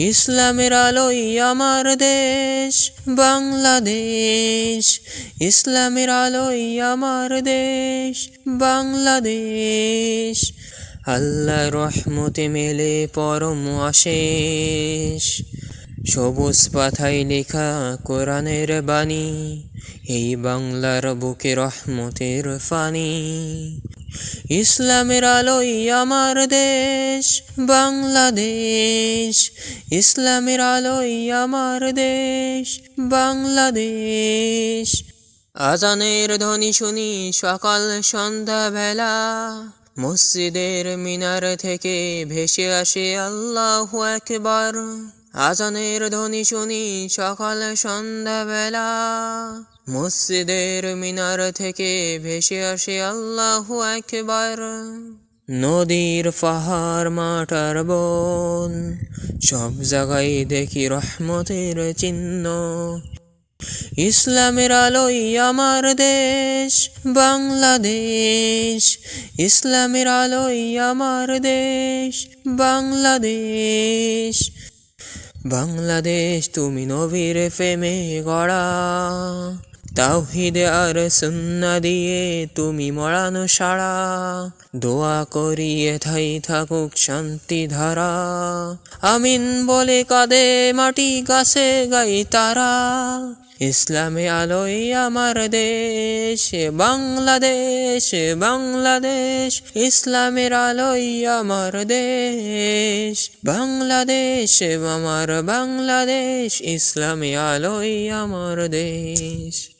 ইসলামের আলোই আমার দেশ, বাংলাদেশ। ইসলামের আলোই আমার দেশ, বাংলাদেশ। আল্লাহ রহমতে মেলে পরম অশেষ সবুজ পাথায় লেখা কোরআনের বাণী, এই বাংলার বুকে রহমতের ফানি। ইসলামের আলোই আমার দেশ, বাংলাদেশ। ইসলামের আলোই আমার দেশ, বাংলাদেশ। আজানের ধ্বনি শুনি সকাল সন্ধ্যা বেলা মসজিদের মিনার থেকে ভেসে আসে আল্লাহ একবার আজানের ধ্বনি শুনি সকাল সন্ধ্যা বেলা মসজিদের মিনার থেকে ভেসে আসে আল্লাহ একবার নদীর পাহাড়, মাঠ আর বন, সব জায়গায় দেখি রহমতের চিহ্ন। ইসলামের আলোই আমার দেশ, বাংলাদেশ। ইসলামের আলোই আমার দেশ, বাংলাদেশ। বাংলাদেশ, তুমি নবীর প্রেমে গড়া। তাওহিদে আর সুন্না দিয়ে তুমি মরানো সারা। দোয়া করিয়ে থাই থাকুক শান্তি ধারা। আমিন বলে কাদে মাটি গাছে গাই তারা। ইসলামে আলোই আমার দেশ, বাংলাদেশ বাংলাদেশ। ইসলামের আলোই আমার দেশ, বাংলাদেশ, আমার বাংলাদেশ। ইসলামে আলোই আমার দেশ।